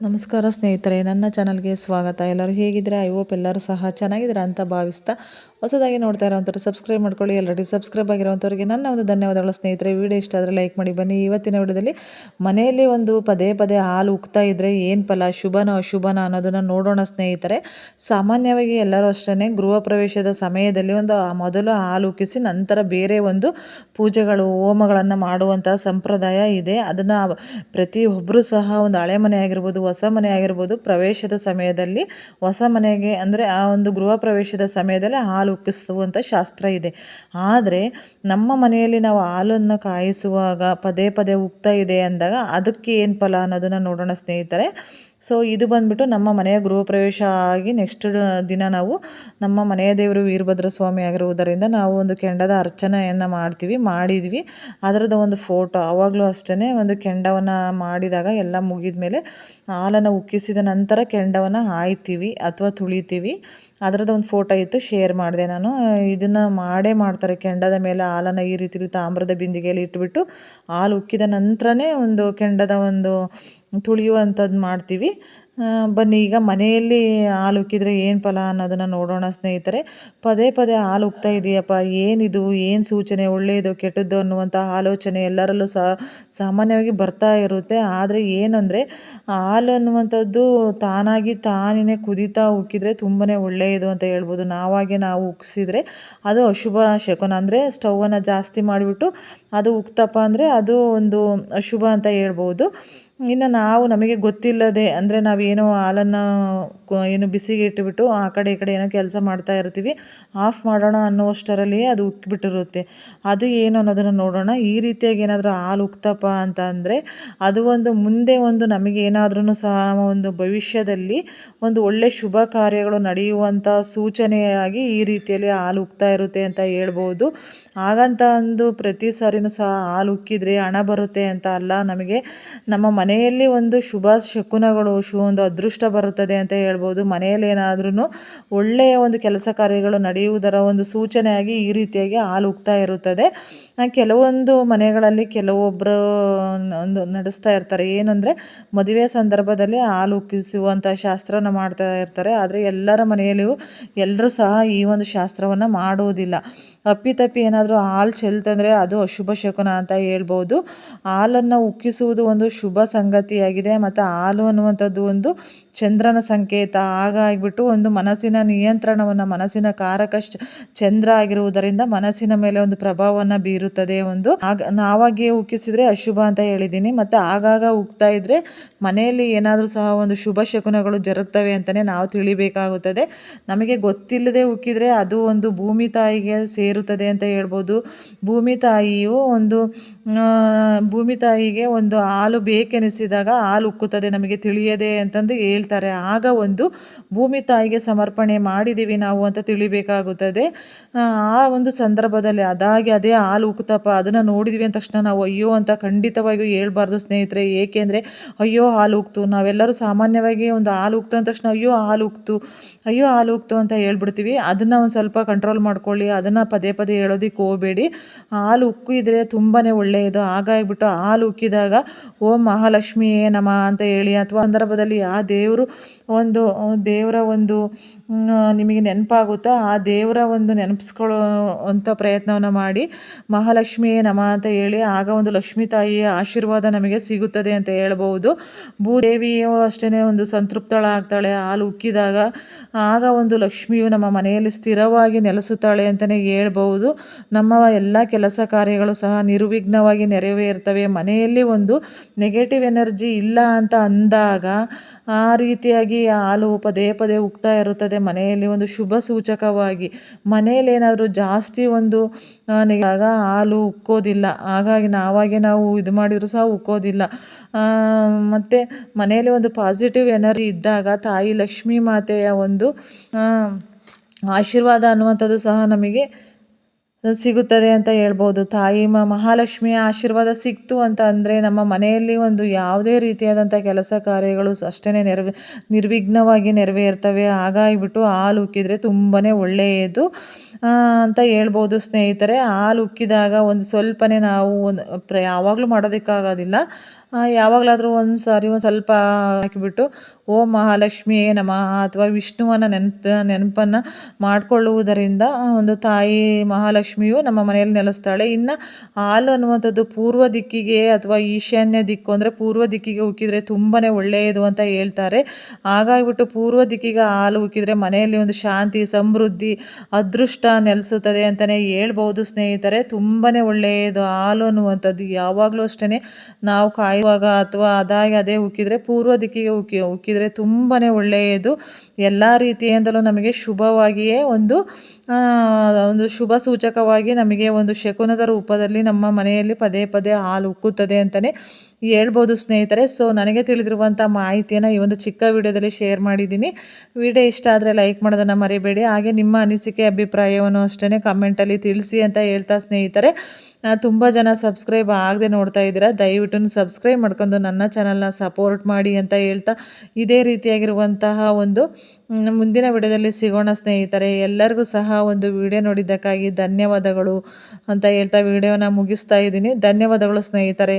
ನಮಸ್ಕಾರ ಸ್ನೇಹಿತರೆ, ನನ್ನ ಚಾನಲ್ಗೆ ಸ್ವಾಗತ. ಎಲ್ಲರೂ ಹೇಗಿದ್ದೀರಾ? ಐ ಹೋಪ್ ಎಲ್ಲರೂ ಸಹ ಚೆನ್ನಾಗಿದ್ದೀರಾ ಅಂತ ಭಾವಿಸ್ತಾ ಹೊಸದಾಗಿ ನೋಡ್ತಾ ಇರೋವಂಥವ್ರು ಸಬ್ಸ್ಕ್ರೈಬ್ ಮಾಡ್ಕೊಳ್ಳಿ. ಆಲ್ರೆಡಿ ಸಬ್ಸ್ಕ್ರೈಬ್ ಆಗಿರೋವಂಥವ್ರಿಗೆ ನನ್ನ ಒಂದು ಧನ್ಯವಾದಗಳು ಸ್ನೇಹಿತರೆ. ವಿಡಿಯೋ ಇಷ್ಟ ಆದರೆ ಲೈಕ್ ಮಾಡಿ. ಬನ್ನಿ, ಇವತ್ತಿನ ವಿಡಿಯೋದಲ್ಲಿ ಮನೆಯಲ್ಲಿ ಒಂದು ಪದೇ ಪದೇ ಹಾಲು ಉಕ್ತಾ ಇದ್ದರೆ ಏನು ಫಲ? ಶುಭನ ಅಶುಭನ ಅನ್ನೋದನ್ನು ನೋಡೋಣ ಸ್ನೇಹಿತರೆ. ಸಾಮಾನ್ಯವಾಗಿ ಎಲ್ಲರೂ ಅಷ್ಟೇ ಗೃಹ ಪ್ರವೇಶದ ಸಮಯದಲ್ಲಿ ಒಂದು ಮೊದಲು ಹಾಲು ಉಕ್ಕಿಸಿ ನಂತರ ಬೇರೆ ಒಂದು ಪೂಜೆಗಳು, ಹೋಮಗಳನ್ನು ಮಾಡುವಂಥ ಸಂಪ್ರದಾಯ ಇದೆ. ಅದನ್ನು ಪ್ರತಿಯೊಬ್ಬರೂ ಸಹ ಒಂದು ಹಳೆ ಮನೆ ಆಗಿರ್ಬೋದು ಹೊಸ ಮನೆ ಆಗಿರ್ಬೋದು, ಪ್ರವೇಶದ ಸಮಯದಲ್ಲಿ ಹೊಸ ಮನೆಗೆ ಅಂದರೆ ಆ ಒಂದು ಗೃಹ ಪ್ರವೇಶದ ಸಮಯದಲ್ಲಿ ಹಾಲು ಉಕ್ಕಿಸುವಂಥ ಶಾಸ್ತ್ರ ಇದೆ. ಆದರೆ ನಮ್ಮ ಮನೆಯಲ್ಲಿ ನಾವು ಹಾಲನ್ನು ಕಾಯಿಸುವಾಗ ಪದೇ ಪದೇ ಉಕ್ತಾ ಇದೆ ಅಂದಾಗ ಅದಕ್ಕೆ ಏನು ಫಲ ಅನ್ನೋದನ್ನು ನೋಡೋಣ ಸ್ನೇಹಿತರೆ. ಸೊ ಇದು ಬಂದ್ಬಿಟ್ಟು ನಮ್ಮ ಮನೆಯ ಗೃಹ ಪ್ರವೇಶ ಆಗಿ ನೆಕ್ಸ್ಟ್ ದಿನ ನಾವು ನಮ್ಮ ಮನೆಯ ದೇವರು ವೀರಭದ್ರ ಸ್ವಾಮಿ ಆಗಿರುವುದರಿಂದ ನಾವು ಒಂದು ಕೆಂಡದ ಅರ್ಚನೆಯನ್ನು ಮಾಡ್ತೀವಿ, ಮಾಡಿದ್ವಿ. ಅದರದ್ದು ಒಂದು ಫೋಟೋ ಆವಾಗಲೂ ಅಷ್ಟೇ ಒಂದು ಕೆಂಡವನ್ನು ಮಾಡಿದಾಗ ಎಲ್ಲ ಮುಗಿದ ಮೇಲೆ ಹಾಲನ್ನು ಉಕ್ಕಿಸಿದ ನಂತರ ಕೆಂಡವನ್ನು ಹಾಯ್ತೀವಿ ಅಥವಾ ತುಳಿತೀವಿ. ಅದರದ್ದು ಒಂದು ಫೋಟೋ ಇತ್ತು ಶೇರ್ ಮಾಡಿದೆ ನಾನು. ಇದನ್ನು ಮಾಡೇ ಮಾಡ್ತಾರೆ ಕೆಂಡದ ಮೇಲೆ ಹಾಲನ್ನು ಈ ರೀತಿ ತಾಮ್ರದ ಬಿಂದಿಗೆಯಲ್ಲಿ ಇಟ್ಬಿಟ್ಟು ಹಾಲು ಉಕ್ಕಿದ ನಂತರನೇ ಒಂದು ಕೆಂಡದ ಒಂದು ತುಳಿಯುವಂಥದ್ದು ಮಾಡ್ತೀವಿ. ಬನ್ನಿ, ಈಗ ಮನೆಯಲ್ಲಿ ಹಾಲು ಉಕ್ಕಿದ್ರೆ ಏನು ಫಲ ಅನ್ನೋದನ್ನು ನೋಡೋಣ ಸ್ನೇಹಿತರೆ. ಪದೇ ಪದೇ ಹಾಲು ಉಕ್ತಾ ಇದೆಯಪ್ಪ. ಏನಿದು, ಏನು ಸೂಚನೆ ಒಳ್ಳೆಯದು ಕೆಟ್ಟದ್ದು ಅನ್ನುವಂಥ ಆಲೋಚನೆ ಎಲ್ಲರಲ್ಲೂ ಸಾಮಾನ್ಯವಾಗಿ ಬರ್ತಾ ಇರುತ್ತೆ. ಆದರೆ ಏನಂದರೆ, ಹಾಲು ಅನ್ನುವಂಥದ್ದು ತಾನಾಗಿ ತಾನೇ ಕುದೀತಾ ಉಕ್ಕಿದ್ರೆ ತುಂಬಾ ಒಳ್ಳೆಯದು ಅಂತ ಹೇಳ್ಬೋದು. ನಾವಾಗೆ ನಾವು ಉಕ್ಸಿದ್ರೆ ಅದು ಅಶುಭ ಶಕುನ. ಅಂದರೆ ಸ್ಟವನ್ನು ಜಾಸ್ತಿ ಮಾಡಿಬಿಟ್ಟು ಅದು ಉಕ್ತಪ್ಪ ಅಂದರೆ ಅದು ಒಂದು ಅಶುಭ ಅಂತ ಹೇಳ್ಬೋದು. ಇನ್ನು ನಾವು ನಮಗೆ ಗೊತ್ತಿಲ್ಲದೆ ಅಂದರೆ ನಾವೇನೋ ಹಾಲನ್ನು ಏನು ಬಿಸಿಗೆ ಇಟ್ಟುಬಿಟ್ಟು ಆ ಕಡೆ ಈ ಕಡೆ ಏನೋ ಕೆಲಸ ಮಾಡ್ತಾ ಇರ್ತೀವಿ. ಆಫ್ ಮಾಡೋಣ ಅನ್ನುವಷ್ಟರಲ್ಲಿಯೇ ಅದು ಉಕ್ಕಿಬಿಟ್ಟಿರುತ್ತೆ ಅದು ಏನು ಅನ್ನೋದನ್ನು ನೋಡೋಣ. ಈ ರೀತಿಯಾಗಿ ಏನಾದರೂ ಹಾಲು ಉಕ್ತಪ್ಪ ಅಂತ ಅಂದರೆ ಅದು ಒಂದು ಮುಂದೆ ಒಂದು ನಮಗೆ ಏನಾದ್ರೂ ಸಹ ಒಂದು ಭವಿಷ್ಯದಲ್ಲಿ ಒಂದು ಒಳ್ಳೆ ಶುಭ ಕಾರ್ಯಗಳು ನಡೆಯುವಂಥ ಸೂಚನೆಯಾಗಿ ಈ ರೀತಿಯಲ್ಲಿ ಹಾಲು ಉಕ್ತಾ ಇರುತ್ತೆ ಅಂತ ಹೇಳ್ಬೋದು. ಹಾಗಂತ ಅಂದು ಪ್ರತಿ ಸಾರಿನೂ ಸಹ ಹಾಲು ಉಕ್ಕಿದ್ರೆ ಹಣ ಬರುತ್ತೆ ಅಂತ ಅಲ್ಲ ನಮಗೆ ನಮ್ಮ ಮನೆಯಲ್ಲಿ ಒಂದು ಶುಭ ಶಕುನಗಳು, ಶು ಒಂದು ಅದೃಷ್ಟ ಬರುತ್ತದೆ ಅಂತ ಹೇಳ್ಬೋದು. ಮನೆಯಲ್ಲಿ ಏನಾದ್ರೂ ಒಳ್ಳೆಯ ಒಂದು ಕೆಲಸ ಕಾರ್ಯಗಳು ನಡೆಯುವುದರ ಒಂದು ಸೂಚನೆಯಾಗಿ ಈ ರೀತಿಯಾಗಿ ಹಾಲು ಉಗ್ತಾ ಇರುತ್ತದೆ. ಕೆಲವೊಂದು ಮನೆಗಳಲ್ಲಿ ಕೆಲವೊಬ್ಬರು ಒಂದು ನಡೆಸ್ತಾ ಇರ್ತಾರೆ. ಏನಂದರೆ ಮದುವೆ ಸಂದರ್ಭದಲ್ಲಿ ಹಾಲು ಉಕ್ಕಿಸುವಂಥ ಶಾಸ್ತ್ರವನ್ನು ಮಾಡ್ತಾ ಇರ್ತಾರೆ. ಆದರೆ ಎಲ್ಲರ ಮನೆಯಲ್ಲಿಯೂ ಎಲ್ಲರೂ ಸಹ ಈ ಒಂದು ಶಾಸ್ತ್ರವನ್ನು ಮಾಡುವುದಿಲ್ಲ. ಅಪ್ಪಿತಪ್ಪಿ ಏನಾದರೂ ಹಾಲು ಚೆಲ್ತಂದರೆ ಅದು ಅಶುಭ ಶಕುನ ಅಂತ ಹೇಳ್ಬೋದು. ಹಾಲನ್ನು ಉಕ್ಕಿಸುವುದು ಒಂದು ಶುಭ ಸಂಗತಿಯಾಗಿದೆ. ಮತ್ತು ಹಾಲು ಅನ್ನುವಂಥದ್ದು ಒಂದು ಚಂದ್ರನ ಸಂಕೇತ. ಹಾಗಾಗಿಬಿಟ್ಟು ಒಂದು ಮನಸ್ಸಿನ ನಿಯಂತ್ರಣವನ್ನು, ಮನಸ್ಸಿನ ಕಾರಕ ಚಂದ್ರ ಆಗಿರುವುದರಿಂದ ಮನಸ್ಸಿನ ಮೇಲೆ ಒಂದು ಪ್ರಭಾವವನ್ನು ಬೀರುತ್ತದೆ ಒಂದು. ಆಗ ನಾವಾಗಿಯೇ ಉಕ್ಕಿಸಿದರೆ ಅಶುಭ ಅಂತ ಹೇಳಿದ್ದೀನಿ. ಮತ್ತು ಆಗಾಗ ಉಕ್ತಾ ಇದ್ದರೆ ಮನೆಯಲ್ಲಿ ಏನಾದರೂ ಸಹ ಒಂದು ಶುಭ ಶಕುನಗಳು ಜರುಗ್ತವೆ ಅಂತಲೇ ನಾವು ತಿಳಿಬೇಕಾಗುತ್ತದೆ. ನಮಗೆ ಗೊತ್ತಿಲ್ಲದೆ ಉಕ್ಕಿದರೆ ಅದು ಒಂದು ಭೂಮಿ ತಾಯಿಗೆ ಸೇರುತ್ತದೆ ಅಂತ ಹೇಳ್ಬೋದು. ಭೂಮಿ ತಾಯಿಯು ಒಂದು ಭೂಮಿ ತಾಯಿಗೆ ಒಂದು ಹಾಲು ಬೇಕೆನಿಸಿದಾಗ ಹಾಲು ಉಕ್ಕುತ್ತದೆ ನಮಗೆ ತಿಳಿಯದೆ ಅಂತಂದು ಹೇಳ್ತಾರೆ. ಆಗ ಒಂದು ಭೂಮಿ ತಾಯಿಗೆ ಸಮರ್ಪಣೆ ಮಾಡಿದ್ದೀವಿ ನಾವು ಅಂತ ತಿಳಿಬೇಕಾಗುತ್ತದೆ. ಆ ಒಂದು ಸಂದರ್ಭದಲ್ಲಿ ಅದಾಗಿ ಅದೇ ಹಾಲು ಉಕ್ಕುತ್ತಪ್ಪ, ಅದನ್ನು ನೋಡಿದ್ವಿ ಅಂದ ತಕ್ಷಣ ನಾವು ಅಯ್ಯೋ ಅಂತ ಖಂಡಿತವಾಗಿಯೂ ಹೇಳ್ಬಾರ್ದು ಸ್ನೇಹಿತರೆ ಏಕೆಂದರೆ ಅಯ್ಯೋ ಹಾಲು ಉಕ್ತು, ನಾವೆಲ್ಲರೂ ಸಾಮಾನ್ಯವಾಗಿ ಒಂದು ಹಾಲು ಉಕ್ತು ಅಂದ ತಕ್ಷಣ ಅಯ್ಯೋ ಹಾಲು ಉಕ್ತು, ಅಯ್ಯೋ ಹಾಲು ಉಕ್ತು ಅಂತ ಹೇಳ್ಬಿಡ್ತೀವಿ. ಅದನ್ನು ಒಂದು ಸ್ವಲ್ಪ ಕಂಟ್ರೋಲ್ ಮಾಡ್ಕೊಳ್ಳಿ, ಅದನ್ನು ಪದೇ ಪದೇ ಹೇಳೋದಕ್ಕೆ ಹೋಗಬೇಡಿ. ಹಾಲು ಉಕ್ಕಿದ್ರೆ ತುಂಬಾ ಒಳ್ಳೆಯದು. ಹಾಗಾಗಿಬಿಟ್ಟು ಹಾಲು ಉಕ್ಕಿದಾಗ ಓಂ ಮಹಾಲಕ್ಷ್ಮಿಯೇ ನಮ ಅಂತ ಹೇಳಿ ಅಥವಾ ಸಂದರ್ಭದಲ್ಲಿ ಆ ದೇವರು ಒಂದು ದೇವರ ಒಂದು ನಿಮಗೆ ನೆನಪಾಗುತ್ತೋ ಆ ದೇವರ ಒಂದು ನೆನಪಿಸ್ಕೊಳ್ಳೋ ಅಂಥ ಪ್ರಯತ್ನವನ್ನು ಮಾಡಿ ಮಹಾಲಕ್ಷ್ಮಿಯೇ ನಮ ಅಂತ ಹೇಳಿ ಆಗ ಒಂದು ಲಕ್ಷ್ಮೀ ತಾಯಿಯ ಆಶೀರ್ವಾದ ನಮಗೆ ಸಿಗುತ್ತದೆ ಅಂತ ಹೇಳ್ಬೋದು. ಭೂದೇವಿಯು ಅಷ್ಟೇ ಒಂದು ಸಂತೃಪ್ತಳಾಗ್ತಾಳೆ, ಹಾಲು ಉಕ್ಕಿದಾಗ ಆಗ ಒಂದು ಲಕ್ಷ್ಮಿಯು ನಮ್ಮ ಮನೆಯಲ್ಲಿ ಸ್ಥಿರವಾಗಿ ನೆಲೆಸುತ್ತಾಳೆ ಅಂತಲೇ ಹೇಳ್ಬೋದು. ನಮ್ಮ ಎಲ್ಲ ಕೆಲಸ ಕಾರ್ಯಗಳು ಸಹ ನಿರ್ವಿಘ್ನವಾಗಿ ನೆರವೇರ್ತವೆ. ಮನೆಯಲ್ಲಿ ಒಂದು ನೆಗೆಟಿವ್ ಎನರ್ಜಿ ಇಲ್ಲ ಅಂತ ಅಂದಾಗ ಆ ರೀತಿಯಾಗಿ ಹಾಲು ಪದೇ ಪದೇ ಉಕ್ತಾ ಇರುತ್ತದೆ. ಮನೆಯಲ್ಲಿ ಒಂದು ಶುಭ ಸೂಚಕವಾಗಿ ಮನೆಯಲ್ಲಿ ಏನಾದರೂ ಜಾಸ್ತಿ ಒಂದು ಆಗ ಹಾಲು ಉಕ್ಕೋದಿಲ್ಲ. ಹಾಗಾಗಿ ನಾವಾಗೆ ನಾವು ಇದು ಮಾಡಿದರೂ ಸಹ ಉಕ್ಕೋದಿಲ್ಲ. ಮತ್ತು ಮನೆಯಲ್ಲಿ ಒಂದು ಪಾಸಿಟಿವ್ ಎನರ್ಜಿ ಇದ್ದಾಗ ತಾಯಿ ಲಕ್ಷ್ಮೀ ಮಾತೆಯ ಒಂದು ಆಶೀರ್ವಾದ ಅನ್ನುವಂಥದ್ದು ಸಹ ನಮಗೆ ಸಿಗುತ್ತದೆ ಅಂತ ಹೇಳ್ಬೋದು. ತಾಯಿ ಮಹಾಲಕ್ಷ್ಮಿಯ ಆಶೀರ್ವಾದ ಸಿಕ್ತು ಅಂತ ಅಂದರೆ ನಮ್ಮ ಮನೆಯಲ್ಲಿ ಒಂದು ಯಾವುದೇ ರೀತಿಯಾದಂಥ ಕೆಲಸ ಕಾರ್ಯಗಳು ಅಷ್ಟೇ ನೆರವೇ, ನಿರ್ವಿಘ್ನವಾಗಿ ನೆರವೇರ್ತವೆ. ಹಾಗಾಗಿಬಿಟ್ಟು ಹಾಲು ಉಕ್ಕಿದರೆ ತುಂಬಾ ಒಳ್ಳೆಯದು ಅಂತ ಹೇಳ್ಬೋದು ಸ್ನೇಹಿತರೆ. ಹಾಲು ಉಕ್ಕಿದಾಗ ಒಂದು ಸ್ವಲ್ಪನೇ ನಾವು ಒಂದು ಯಾವಾಗಲೂ ಮಾಡೋದಕ್ಕಾಗೋದಿಲ್ಲ. ಯಾವಾಗಲಾದರೂ ಒಂದು ಸಾರಿ, ಒಂದು ಸ್ವಲ್ಪ ಹಾಕಿಬಿಟ್ಟು, ಓಂ ಮಹಾಲಕ್ಷ್ಮಿಯೇ ನಮಃ ಅಥವಾ ವಿಷ್ಣುವನ ನೆನಪು, ನೆನಪನ್ನು ಮಾಡಿಕೊಳ್ಳುವುದರಿಂದ ಒಂದು ತಾಯಿ ಮಹಾಲಕ್ಷ್ಮಿಯು ನಮ್ಮ ಮನೆಯಲ್ಲಿ ನೆಲೆಸ್ತಾಳೆ. ಇನ್ನು ಹಾಲು ಅನ್ನುವಂಥದ್ದು ಪೂರ್ವ ದಿಕ್ಕಿಗೆ ಅಥವಾ ಈಶಾನ್ಯ ದಿಕ್ಕು ಅಂದರೆ ಪೂರ್ವ ದಿಕ್ಕಿಗೆ ಉಕ್ಕಿದರೆ ತುಂಬಾ ಒಳ್ಳೆಯದು ಅಂತ ಹೇಳ್ತಾರೆ. ಹಾಗಾಗಿಬಿಟ್ಟು ಪೂರ್ವ ದಿಕ್ಕಿಗೆ ಹಾಲು ಉಕ್ಕಿದರೆ ಮನೆಯಲ್ಲಿ ಒಂದು ಶಾಂತಿ, ಸಮೃದ್ಧಿ, ಅದೃಷ್ಟ ನೆಲೆಸುತ್ತದೆ ಅಂತಲೇ ಹೇಳ್ಬೋದು ಸ್ನೇಹಿತರೆ. ತುಂಬಾ ಒಳ್ಳೆಯದು ಹಾಲು ಅನ್ನುವಂಥದ್ದು ಯಾವಾಗಲೂ ಅಷ್ಟೇ ನಾವು ಕಾಯುವಾಗ ಅಥವಾ ಅದಾಗಿ ಅದೇ ಉಕ್ಕಿದರೆ ಪೂರ್ವ ದಿಕ್ಕಿಗೆ ಉಕ್ಕಿ, ಉಕ್ಕಿದರೆ ತುಂಬಾ ಒಳ್ಳೆಯದು. ಎಲ್ಲ ರೀತಿಯಿಂದಲೂ ನಮಗೆ ಶುಭವಾಗಿಯೇ ಒಂದು ಒಂದು ಶುಭ ಸೂಚಕವಾಗಿ ನಮಗೆ ಒಂದು ಶಕುನದ ರೂಪದಲ್ಲಿ ನಮ್ಮ ಮನೆಯಲ್ಲಿ ಪದೇ ಪದೇ ಹಾಲು ಉಕ್ಕುತ್ತದೆ ಅಂತಲೇ ಹೇಳ್ಬೋದು ಸ್ನೇಹಿತರೆ. ಸೊ ನನಗೆ ತಿಳಿದಿರುವಂಥ ಮಾಹಿತಿಯನ್ನು ಈ ಒಂದು ಚಿಕ್ಕ ವಿಡಿಯೋದಲ್ಲಿ ಶೇರ್ ಮಾಡಿದ್ದೀನಿ. ವಿಡಿಯೋ ಇಷ್ಟ ಆದರೆ ಲೈಕ್ ಮಾಡೋದನ್ನು ಮರಿಬೇಡಿ. ಹಾಗೆ ನಿಮ್ಮ ಅನಿಸಿಕೆ, ಅಭಿಪ್ರಾಯವನ್ನು ಅಷ್ಟೇ ಕಮೆಂಟಲ್ಲಿ ತಿಳಿಸಿ ಅಂತ ಹೇಳ್ತಾ ಸ್ನೇಹಿತರೆ. ತುಂಬ ಜನ ಸಬ್ಸ್ಕ್ರೈಬ್ ಆಗದೆ ನೋಡ್ತಾ ಇದ್ದೀರಾ. ದಯವಿಟ್ಟು ಸಬ್ಸ್ಕ್ರೈಬ್ ಮಾಡ್ಕೊಂಡು ನನ್ನ ಚಾನಲ್ನ ಸಪೋರ್ಟ್ ಮಾಡಿ ಅಂತ ಹೇಳ್ತಾ ಇದೇ ರೀತಿಯಾಗಿರುವಂತಹ ಒಂದು ಮುಂದಿನ ವಿಡಿಯೋದಲ್ಲಿ ಸಿಗೋಣ ಸ್ನೇಹಿತರೆ. ಎಲ್ಲರಿಗೂ ಸಹ ಒಂದು ವಿಡಿಯೋ ನೋಡಿದ್ದಕ್ಕಾಗಿ ಧನ್ಯವಾದಗಳು ಅಂತ ಹೇಳ್ತಾ ವಿಡಿಯೋನ ಮುಗಿಸ್ತಾ ಇದ್ದೀನಿ. ಧನ್ಯವಾದಗಳು ಸ್ನೇಹಿತರೆ.